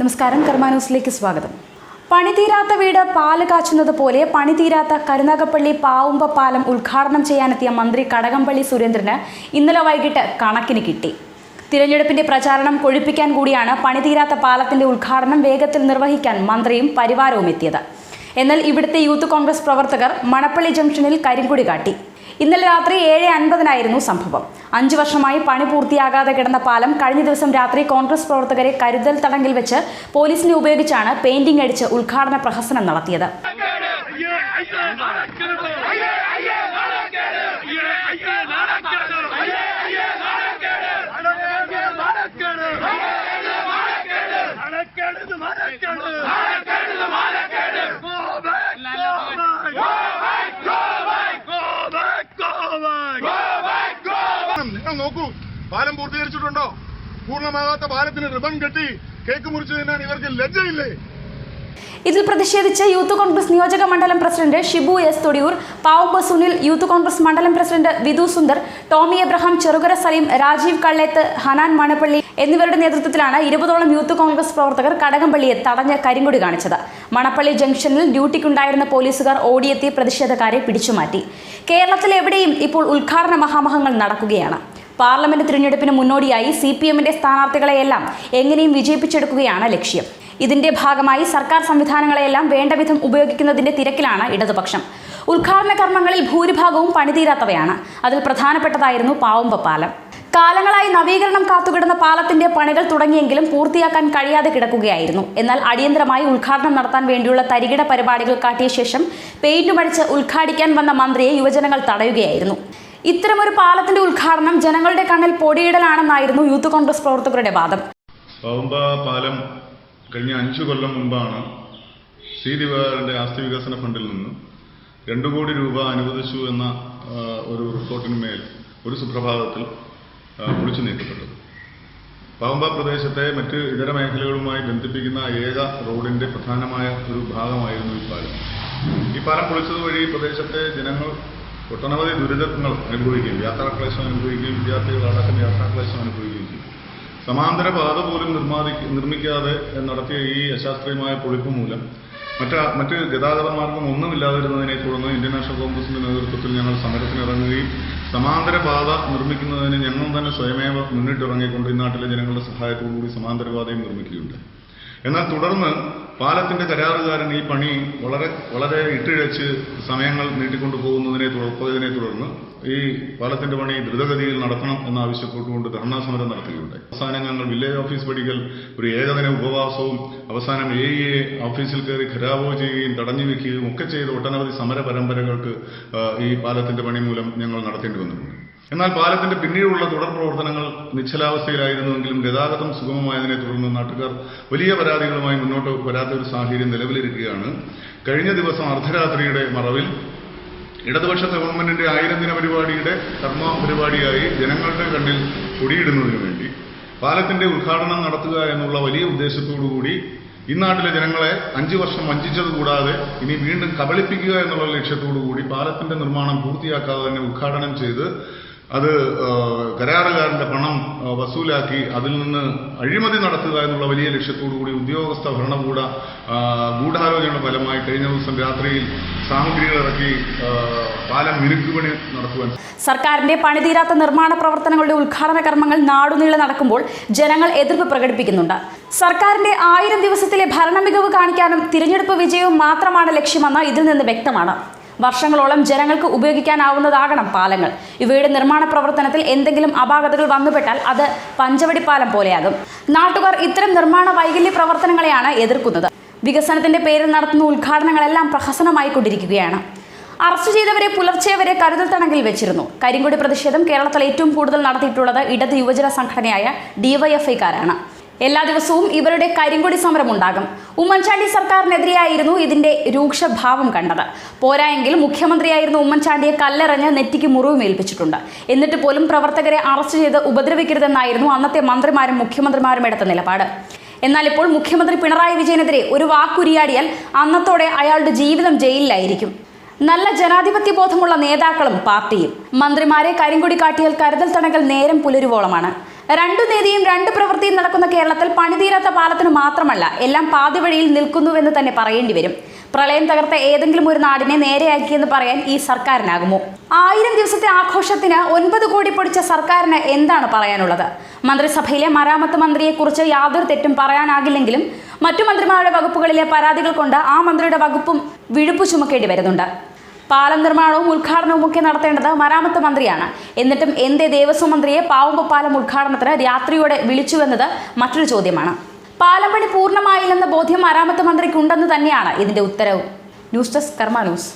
നമസ്കാരം കർമാനൂസിലേക്ക് സ്വാഗതം. പണിതീരാത്ത വീട് പാൽ കാച്ചുന്നത് പോലെ പണിതീരാത്ത കരുനാഗപ്പള്ളി പാവുമ്പ പാലം ഉദ്ഘാടനം ചെയ്യാനെത്തിയ മന്ത്രി കടകംപള്ളി സുരേന്ദ്രന് ഇന്നലെ വൈകിട്ട് കണക്കിന് കിട്ടി. തിരഞ്ഞെടുപ്പിന്റെ പ്രചാരണം കൊഴുപ്പിക്കാൻ കൂടിയാണ് പണിതീരാത്ത പാലത്തിന്റെ ഉദ്ഘാടനം വേഗത്തിൽ നിർവഹിക്കാൻ മന്ത്രിയും പരിവാരവും എത്തിയത് എന്നാൽ ഇവിടുത്തെ യൂത്ത് കോൺഗ്രസ് പ്രവർത്തകർ മണപ്പള്ളി ജംഗ്ഷനിൽ കരിങ്കുടി കാട്ടി. ഇന്നലെ രാത്രി ഏഴ് അൻപതിനായിരുന്നു സംഭവം. അഞ്ചു വർഷമായി പണി പൂർത്തിയാകാതെ കിടന്ന പാലം കഴിഞ്ഞ ദിവസം രാത്രി കോൺഗ്രസ് പ്രവർത്തകരെ കരുതൽ തടങ്കിൽ വെച്ച് പോലീസിനെ ഉപയോഗിച്ചാണ് പെയിന്റിംഗ് അടിച്ച് ഉദ്ഘാടന പ്രഹസനം നടത്തിയത്. നിങ്ങൾ നോക്കൂ. പാലം പൂർത്തീകരിച്ചിട്ടുണ്ടോ? പൂർണമാകാത്ത പാലത്തിന് റിബൺ കെട്ടി കേക്ക് മുറിച്ചു തിന്നാൻ ഇവർക്ക് ലജ്ജയില്ലേ? ഇതിൽ പ്രതിഷേധിച്ച് യൂത്ത് കോൺഗ്രസ് നിയോജക മണ്ഡലം president Shibu S Thodiyoor Pavumba Sunil Youth Congress മണ്ഡലം പ്രസിഡന്റ് വിദു സുന്ദർ ടോമി എബ്രഹാം ചെറുകര സലീം രാജീവ് കള്ളേത്ത് ഹനാൻ മണപ്പള്ളി എന്നിവരുടെ നേതൃത്വത്തിലാണ് ഇരുപതോളം യൂത്ത് കോൺഗ്രസ് പ്രവർത്തകർ കടകംപള്ളിയെ തടഞ്ഞ കരിങ്കൊടി കാണിച്ചത്. മണപ്പള്ളി ജംഗ്ഷനിൽ ഡ്യൂട്ടിക്കുണ്ടായിരുന്ന പോലീസുകാർ ഓടിയെത്തി പ്രതിഷേധക്കാരെ പിടിച്ചുമാറ്റി. കേരളത്തിലെവിടെയും ഇപ്പോൾ ഉദ്ഘാടന മഹാമഹങ്ങൾ നടക്കുകയാണ്. പാർലമെന്റ് തിരഞ്ഞെടുപ്പിന് മുന്നോടിയായി സി പി എമ്മിന്റെ സ്ഥാനാർത്ഥികളെയെല്ലാം എങ്ങനെയും വിജയിപ്പിച്ചെടുക്കുകയാണ് ലക്ഷ്യം. ഇതിന്റെ ഭാഗമായി സർക്കാർ സംവിധാനങ്ങളെയെല്ലാം വേണ്ടവിധം ഉപയോഗിക്കുന്നതിന്റെ തിരക്കിലാണ് ഇടതുപക്ഷം. ഉദ്ഘാടന കർമ്മങ്ങളിൽ ഭൂരിഭാഗവും പണിതീരാത്തവയാണ്. അതിൽ പ്രധാനപ്പെട്ടതായിരുന്നു പാവുമ്പ പാലം കാലങ്ങളായി നവീകരണം കാത്തുകിടന്ന പാലത്തിന്റെ പണികൾ തുടങ്ങിയെങ്കിലും പൂർത്തിയാക്കാൻ കഴിയാതെ കിടക്കുകയായിരുന്നു. എന്നാൽ അടിയന്തരമായി ഉദ്ഘാടനം നടത്താൻ വേണ്ടിയുള്ള തരികിട പരിപാടികൾ കാട്ടിയ ശേഷം പെയിന്റുമടിച്ച് ഉദ്ഘാടിക്കാൻ വന്ന മന്ത്രിയെ യുവജനങ്ങൾ തടയുകയായിരുന്നു. ഇത്തരമൊരു പാലത്തിന്റെ ഉദ്ഘാടനം ജനങ്ങളുടെ കണ്ണിൽ പൊടിയിടലാണെന്നായിരുന്നു യൂത്ത് കോൺഗ്രസ് പ്രവർത്തകരുടെ വാദം. പമ്പ പാലം കഴിഞ്ഞ അഞ്ചു കൊല്ലം മുമ്പാണ് സി ദിവാറിന്റെ ആസ്തി വികസന ഫണ്ടിൽ നിന്ന് രണ്ടു കോടി രൂപ അനുവദിച്ചു എന്ന ഒരു റിപ്പോർട്ടിന്മേൽ ഒരു സുപ്രഭാതത്തിൽ പൊളിച്ചു നീക്കപ്പെട്ടത്. പാവമ്പ പ്രദേശത്തെ മറ്റ് ഇതര മേഖലകളുമായി ബന്ധിപ്പിക്കുന്ന ഏക റോഡിന്റെ പ്രധാനമായ ഒരു ഭാഗമായിരുന്നു ഈ പാലം. ഈ പാലം പൊളിച്ചത് വഴി പ്രദേശത്തെ ജനങ്ങൾ ഒട്ടനവധി ദുരിതങ്ങൾ അനുഭവിക്കുകയും യാത്രാക്ലേശം അനുഭവിക്കുകയും വിദ്യാർത്ഥികൾ അടക്കം യാത്രാക്ലേശം അനുഭവിക്കുകയും ചെയ്യും സമാന്തര പാത പോലും നിർമ്മാതി നിർമ്മിക്കാതെ നടത്തിയ ഈ അശാസ്ത്രീയമായ പൊളിപ്പ് മൂലം മറ്റ് മറ്റ് ഗതാഗത മാർഗം ഒന്നുമില്ലാതിരുന്നതിനെ തുടർന്ന് ഇന്ത്യൻ നാഷണൽ കോൺഗ്രസിന്റെ നേതൃത്വത്തിൽ ഞങ്ങൾ സമരത്തിനിറങ്ങുകയും സമാന്തര പാത നിർമ്മിക്കുന്നതിന് ഞങ്ങൾ തന്നെ സ്വയമേവ മുന്നിട്ടിറങ്ങിക്കൊണ്ട് ഈ നാട്ടിലെ ജനങ്ങളുടെ സഹായത്തോടുകൂടി സമാന്തരപാതയും നിർമ്മിക്കുകയുണ്ട് എന്നാൽ തുടർന്ന് പാലത്തിന്റെ കരാറുകാരൻ ഈ പണി വളരെ വളരെ ഇട്ടിഴച്ച് സമയങ്ങൾ നീട്ടിക്കൊണ്ടു പോകുന്നതിനെ തുടർന്നതിനെ തുടർന്ന് ഈ പാലത്തിന്റെ പണി ദ്രുതഗതിയിൽ നടത്തണം എന്നാവശ്യപ്പെട്ടുകൊണ്ട് ധർണാ സമരം നടത്തുകയുണ്ടായി. അവസാനം ഞങ്ങൾ വില്ലേജ് ഓഫീസ് പടികൾ ഒരു ഏകദിന ഉപവാസവും അവസാനം എ ഇ എ ഓഫീസിൽ കയറി ഖരാവോ ചെയ്യുകയും തടഞ്ഞു വെക്കുകയും ഒക്കെ ചെയ്ത ഒട്ടനവധി സമര പരമ്പരകൾക്ക് ഈ പാലത്തിന്റെ പണി മൂലം ഞങ്ങൾ നടത്തേണ്ടി വന്നിട്ടുണ്ട്. എന്നാൽ പാലത്തിന്റെ പിന്നീടുള്ള തുടർ പ്രവർത്തനങ്ങൾ നിശ്ചലാവസ്ഥയിലായിരുന്നുവെങ്കിലും ഗതാഗതം സുഗമമായതിനെ തുടർന്ന് നാട്ടുകാർ വലിയ പരാതികളുമായി മുന്നോട്ട് വരാത്ത ഒരു സാഹചര്യം നിലവിലിരിക്കുകയാണ്. കഴിഞ്ഞ ദിവസം അർദ്ധരാത്രിയുടെ മറവിൽ ഇടതുപക്ഷ ഗവൺമെന്റിന്റെ ആയിരം ദിന പരിപാടിയുടെ കർമ്മ പരിപാടിയായി ജനങ്ങളുടെ കണ്ണിൽ പൊടിയിടുന്നതിനു വേണ്ടി പാലത്തിന്റെ ഉദ്ഘാടനം നടത്തുക എന്നുള്ള വലിയ ഉദ്ദേശത്തോടുകൂടി ഈ നാട്ടിലെ ജനങ്ങളെ അഞ്ചു വർഷം വഞ്ചിച്ചത് കൂടാതെ ഇനി വീണ്ടും കബളിപ്പിക്കുക എന്നുള്ള ലക്ഷ്യത്തോടുകൂടി പാലത്തിന്റെ നിർമ്മാണം പൂർത്തിയാക്കാതെ തന്നെ ഉദ്ഘാടനം ചെയ്ത് അത് കരാറുകാരന്റെ പണം വസൂലാക്കി അതിൽ നിന്ന് അഴിമതി നടത്തുക എന്നുള്ള വലിയ ലക്ഷ്യത്തോടുകൂടി ഉദ്യോഗസ്ഥ ഭരണകൂട ഗൂഢാലോചനയുടെ ഫലമായി കഴിഞ്ഞ ദിവസം രാത്രിയിൽ സാമഗ്രികൾ ഇറക്കി പാലം മിനുക്കുപണി നടത്തുവാൻ സർക്കാരിന്റെ പണിതീരാത്ത നിർമ്മാണ പ്രവർത്തനങ്ങളുടെ ഉദ്ഘാടന കർമ്മങ്ങൾ നാടുനീളെ നടക്കുമ്പോൾ ജനങ്ങൾ എതിർപ്പ് പ്രകടിപ്പിക്കുന്നുണ്ട്. സർക്കാരിന്റെ ആയിരം ദിവസത്തിലെ ഭരണമികവ് കാണിക്കാനും തിരഞ്ഞെടുപ്പ് വിജയവും മാത്രമാണ് ലക്ഷ്യമെന്ന് ഇതിൽ നിന്ന് വ്യക്തമാണ്. വർഷങ്ങളോളം ജനങ്ങൾക്ക് ഉപയോഗിക്കാനാവുന്നതാകണം പാലങ്ങൾ. ഇവയുടെ നിർമ്മാണ പ്രവർത്തനത്തിൽ എന്തെങ്കിലും അപാകതകൾ വന്നുപെട്ടാൽ അത് പഞ്ചവടി പാലം പോലെയാകും. നാട്ടുകാർ ഇത്തരം നിർമ്മാണ വൈകല്യ പ്രവർത്തനങ്ങളെയാണ് എതിർക്കുന്നത്. വികസനത്തിന്റെ പേരിൽ നടത്തുന്ന ഉദ്ഘാടനങ്ങളെല്ലാം പ്രഹസനമായി കൊണ്ടിരിക്കുകയാണ് അറസ്റ്റ് ചെയ്തവരെ പുലർച്ചെ വരെ കരുതൽ തടങ്കിൽ വെച്ചിരുന്നു. കരിങ്കൊടി പ്രതിഷേധം കേരളത്തിൽ ഏറ്റവും കൂടുതൽ നടത്തിയിട്ടുള്ളത് ഇടത് യുവജന സംഘടനയായ ഡിവൈഎഫ്ഐക്കാരാണ്. എല്ലാ ദിവസവും ഇവരുടെ കരിങ്കൊടി സമരം ഉണ്ടാകും ഉമ്മൻചാണ്ടി സർക്കാരിനെതിരെയായിരുന്നു ഇതിന്റെ രൂക്ഷഭാവം കണ്ടത്. പോരായെങ്കിൽ മുഖ്യമന്ത്രിയായിരുന്ന ഉമ്മൻചാണ്ടിയെ കല്ലെറിഞ്ഞ് നെറ്റിക്ക് മുറിവും ഏൽപ്പിച്ചിട്ടുണ്ട്. എന്നിട്ട് പോലും പ്രവർത്തകരെ അറസ്റ്റ് ചെയ്ത് ഉപദ്രവിക്കരുതെന്നായിരുന്നു അന്നത്തെ മന്ത്രിമാരും മുഖ്യമന്ത്രിമാരും എടുത്ത നിലപാട്. എന്നാൽ ഇപ്പോൾ മുഖ്യമന്ത്രി പിണറായി വിജയനെതിരെ ഒരു വാക്കുരിയാടിയാൽ അന്നത്തോടെ അയാളുടെ ജീവിതം ജയിലിലായിരിക്കും. നല്ല ജനാധിപത്യ ബോധമുള്ള നേതാക്കളും പാർട്ടിയും. മന്ത്രിമാരെ കരിങ്കൊടി കാട്ടിയാൽ കരുതൽ തണകൾ നേരം പുലരുവോളമാണ്. രണ്ടു നീതിയും രണ്ട് പ്രവൃത്തിയും നടക്കുന്ന കേരളത്തിൽ പണിതീരാത്ത പാലത്തിന് മാത്രമല്ല എല്ലാം പാതിവഴിയിൽ നിൽക്കുന്നുവെന്ന് തന്നെ പറയേണ്ടി വരും. പ്രളയം തകർത്ത ഏതെങ്കിലും ഒരു നാടിനെ നേരെയാക്കിയെന്ന് പറയാൻ ഈ സർക്കാരിനാകുമോ? ആയിരം ദിവസത്തെ ആഘോഷത്തിന് ഒൻപത് കോടി പൊടിച്ച സർക്കാരിന് എന്താണ് പറയാനുള്ളത്? മന്ത്രിസഭയിലെ മരാമത്ത് മന്ത്രിയെക്കുറിച്ച് യാതൊരു തെറ്റും പറയാനാകില്ലെങ്കിലും മറ്റു മന്ത്രിമാരുടെ വകുപ്പുകളിലെ പരാതികൾ കൊണ്ട് ആ മന്ത്രിയുടെ വകുപ്പും വിഴുപ്പ് ചുമക്കേണ്ടി വരുന്നുണ്ട്. പാലം നിർമ്മാണവും ഉദ്ഘാടനവും ഒക്കെ നടത്തേണ്ടത് മരാമത്ത് മന്ത്രിയാണ്. എന്നിട്ടും എന്തേ ദേവസ്വം മന്ത്രിയെ പാവുമ്പ പാലം ഉദ്ഘാടനത്തിന് രാത്രിയോടെ വിളിച്ചുവെന്നത് മറ്റൊരു ചോദ്യമാണ്. പാലം പണി പൂർണമായില്ലെന്ന ബോധ്യം മരാമത്ത് മന്ത്രിക്കുണ്ടെന്ന് തന്നെയാണ് ഇതിന്റെ ഉത്തരവ്. News desk Karma news.